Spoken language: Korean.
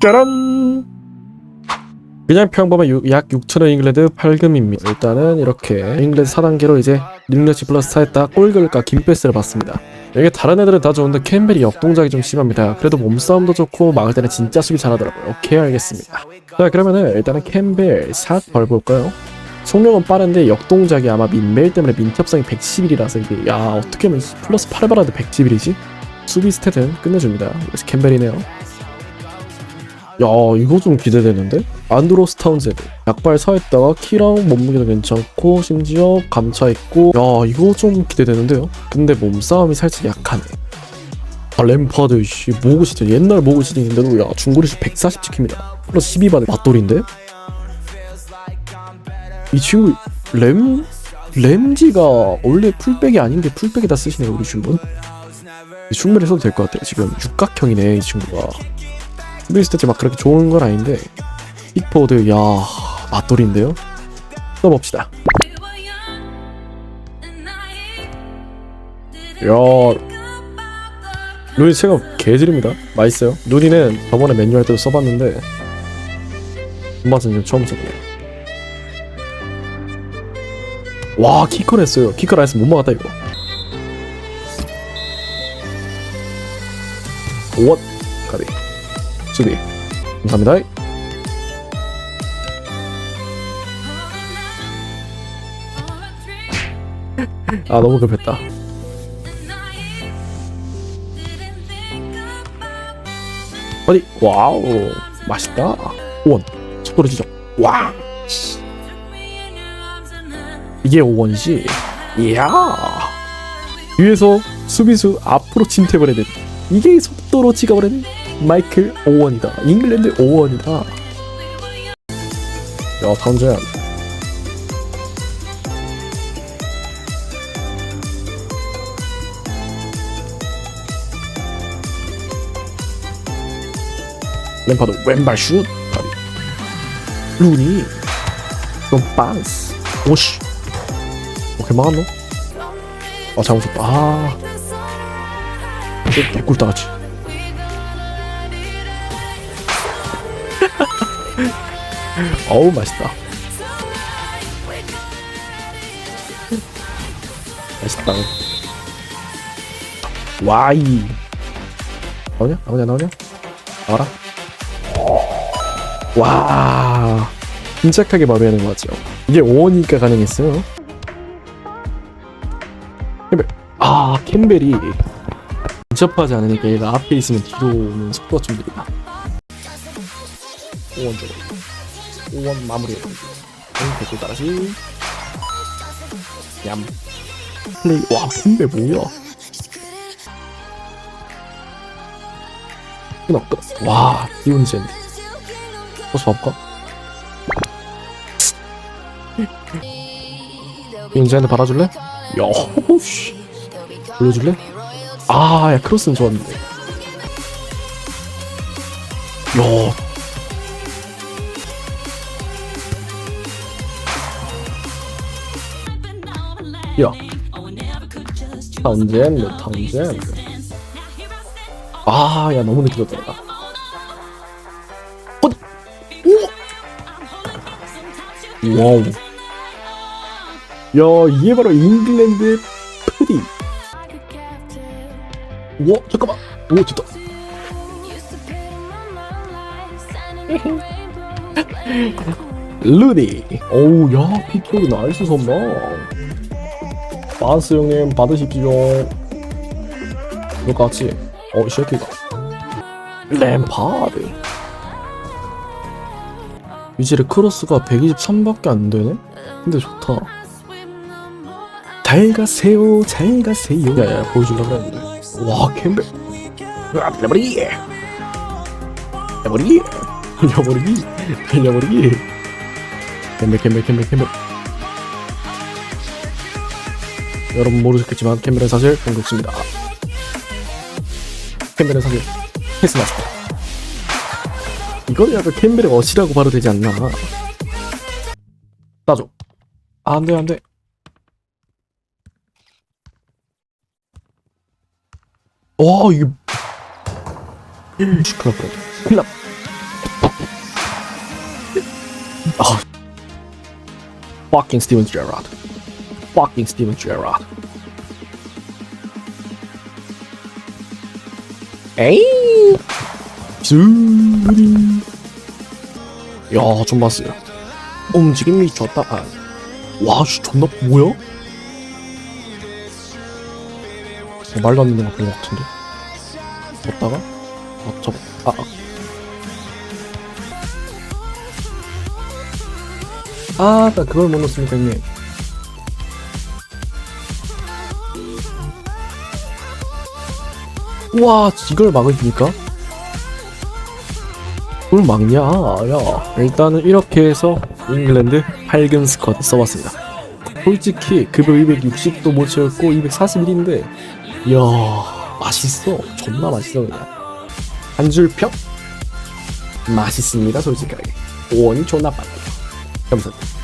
짜란! 그냥 평범한 유- 약 6천원 잉글랜드 8금입니다. 일단은 이렇게 잉글랜드 4단계로 이제 능력치 플러스 4했다 꼴글과 김패스를 받습니다. 이게 다른 애들은 다 좋은데 캠벨이 역동작이 좀 심합니다. 그래도 몸싸움도 좋고 막을 때는 진짜 수비 잘하더라고요. 오케이 알겠습니다. 자 그러면은 일단은 캠벨 샷 벌볼까요? 속력은 빠른데 역동작이 아마 민메일 때문에 민첩성이 111이라서 이게 야 어떻게 하면 플러스 8을 받았는데 111이지? 수비 스탯은 끝내줍니다. 그래서 캠벨이네요. 야 이거 좀 기대되는데? 안드로스 타운제드 약발 사했다가 키랑 몸무게도 괜찮고 심지어 감차있고. 야 이거 좀 기대되는데요? 근데 몸싸움이 살짝 약하네. 아 램파드 씨 모그 시대 옛날 모그 시대인데도 야 중거리수 140 찍힙니다. 플러스 12받을 맞돌인데? 이 친구 램... 램지가 원래 풀백이 아닌데 풀백에다 쓰시네요 우리 친구는 충분히 써도 될 것 같아요 지금. 육각형이네 이 친구가 스탯이 막 그렇게 좋은 건 아닌데 픽포드 야 맞돌인데요? 써봅시다. 야 루니 체감 개지릅니다. 맛있어요. 루니는 저번에 메뉴 할 때도 써봤는데 손맛은 지금 처음 써보네요. 와 키커를 했어요. 키커를 안 했으면 못 막았다 이거. 원 가비 수비 감사합니다. 아 너무 급했다. 어디 와우. 맛있다. 원. 속도로 지적 와 이게 5원이지? 이야. 위에서 수비수 앞으로 침투해버리는 이게 속도로 찍어버리는 마이클 오원이다. 잉글랜드 오원이다. 야 다운젠 램파드 왼발 슛. 가비 루니. 좀 빤스. 오씨. 오케이 막았노? 아 잘못했다. 아. 개꿀 따가지 어우 맛있다. 맛있다. 와이. 나오냐? 나오냐? 나오냐? 나와라. 와. 침착하게 마무리하는 거 같죠 이게 5원이니까 가능했어요. 캠벨. 아 캠벨이 근접하지 않으니까 얘가 앞에 있으면 뒤로 오는 속도가 좀 느리다. 5원 쪽으로 5원 마무리 댓글 따라시 얌 플레이 와 캠벨 뭐야 끊어 끊어 와 이운젠 버스 봐볼까? 윤지한테 받아줄래? 야, 씨. 올려줄래? 아, 야, 크로스는 좋았는데. 야. 야. 타운젠드, 타운젠드. 아, 야, 너무 늦게 졌다. 헛! 오! 와우. 야, 이게 바로 잉글랜드의 프리. 와, 잠깐만. 오, 됐다. 루디. 어우, 야, 피토리 나이스 선방. 반스 형님 받으십시오. 이거 같이. 어, 이 새끼가. 램파드. 위지의 크로스가 123밖에 안 되네? 근데 좋다. 잘 가세요, 잘 가세요. 야 야, 보여주려고 그랬는데. 와, 캠벨. 으아, 달려버리기. 달려버리기. 달려버리기. 달려버리기. 캠벨, 캠벨, 캠벨, 캠벨. 여러분 모르셨겠지만 캠벨은 사실 공격수입니다. 캠벨은 사실 패스마스터. 이건 약간 캠벨의 어시라고 바로 되지 않나. 따줘. 아, 안 돼, 안 돼. 와, 이게. 음, 큰일 났다. 큰일 아. Fucking Steven Gerrard. Fucking Steven Gerrard 에이 쭈리 야 좀 봤어요 움직임이 좋다 아. 와 씨, 존나 뭐야? 어, 말도 안 되는 거본것 같은데 졌다가 아 저거 아, 아. 아, 아까 그걸 못 넣었으니까 형님. 우와, 이걸 막으십니까? 그걸 막냐? 야, 일단은 이렇게 해서 잉글랜드 8금 스쿼드 써봤습니다. 솔직히 급여 260도 못 채웠고 241인데, 이야, 맛있어. 존나 맛있어 그냥. 한 줄 평? 맛있습니다, 솔직하게. 오원이 존나 빠져요. 감사합니다. 아.